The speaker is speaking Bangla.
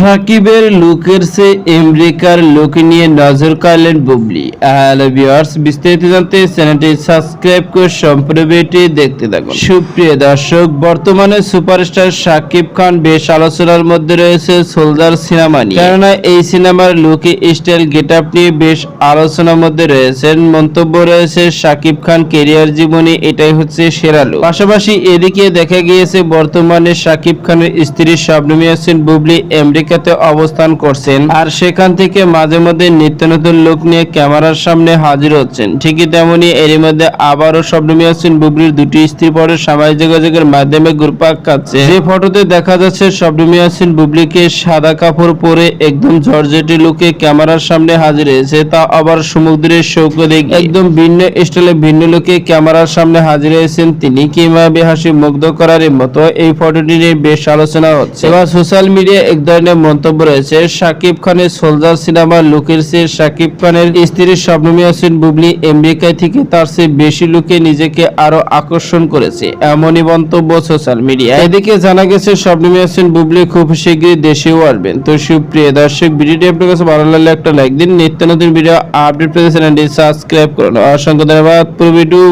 সাকিবের লুকের সে আমেরিকার লুক নিয়ে নজর কাড়লেন বুবলি। হ্যালো ভিউয়ার্স, বিস্তারিত জানতে চ্যানেলটি সাবস্ক্রাইব করে সম্পূর্ণ দেখতে থাকুন। সুপ্রিয় দর্শক, বর্তমানে সুপারস্টার সাকিব খান বেশ আলোচনার মধ্যে রয়েছে সোলজার সিনেমা নিয়ে। কেননা এই সিনেমার লুকে, স্টাইল গেট নিয়ে বেশ আলোচনার মধ্যে রয়েছেন। মন্তব্য রয়েছে সাকিব খান কেরিয়ার জীবনে এটাই হচ্ছে সেরা লুক। পাশাপাশি এদিকে দেখা গিয়েছে, বর্তমানে সাকিব খানের স্ত্রী শবনমী হোসেন বুবলি। আমেরিকাতে অবস্থান করছেন। আর সেখান থেকে মাঝে মধ্যে নিত্য নতুন লোক নিয়ে ক্যামেরার সামনে হাজির হচ্ছেন। ঠিকই তেমনি এরই মধ্যে আবারও শবনমী হোসেন বুবলির দুটি স্ত্রী পরে সামাজিক যোগাযোগের মাধ্যমে ঘুরপাক খাচ্ছে। যে ফটোতে দেখা যাচ্ছে শবনমী হোসেন বুবলিকে সাদা কাপড় পরে একদম জর্জেটি লুকে ক্যামেরার সামনে হাজির হয়েছে। তা আবার সমুদ্রের সৌকতে একদম ভিন্ন স্টাইলে ভিন্ন লোকে ক্যামেরার সামনে হাজির হয়েছেন তিনি। কীভাবে হাসি মুগ্ধ করার মতো এই ফটোটি নিয়ে বেশ আলোচনা হচ্ছে। এবার সোশ্যাল মিডিয়া এক ধরনের মন্তব্য রয়েছে, শাকিব খানের সোলজার সিনেমার লুকের চেয়ে শাকিব খানের স্ত্রী শবনমী হোসেন বুবলি আমেরিকায় থেকে তার চেয়ে বেশি লুকে নিজেকে আরও আকর্ষণ করেছে, এমনই মন্তব্য সোশ্যাল মিডিয়া এদিকে জানা গেছে, শবনমী হোসেন বুবলি খুব শীঘ্রই দেশেও আসবেন। তো সুপ্রিয় দর্শক, ভিডিওটি আপনার কাছে ভালো লাগলে একটা লাইক দিন। নিত্য নতুন ভিডিও আপডেট পেতে চ্যানেলটি সাবস্ক্রাইব করুন। অসংখ্য ধন্যবাদ। পুরো ভিডিও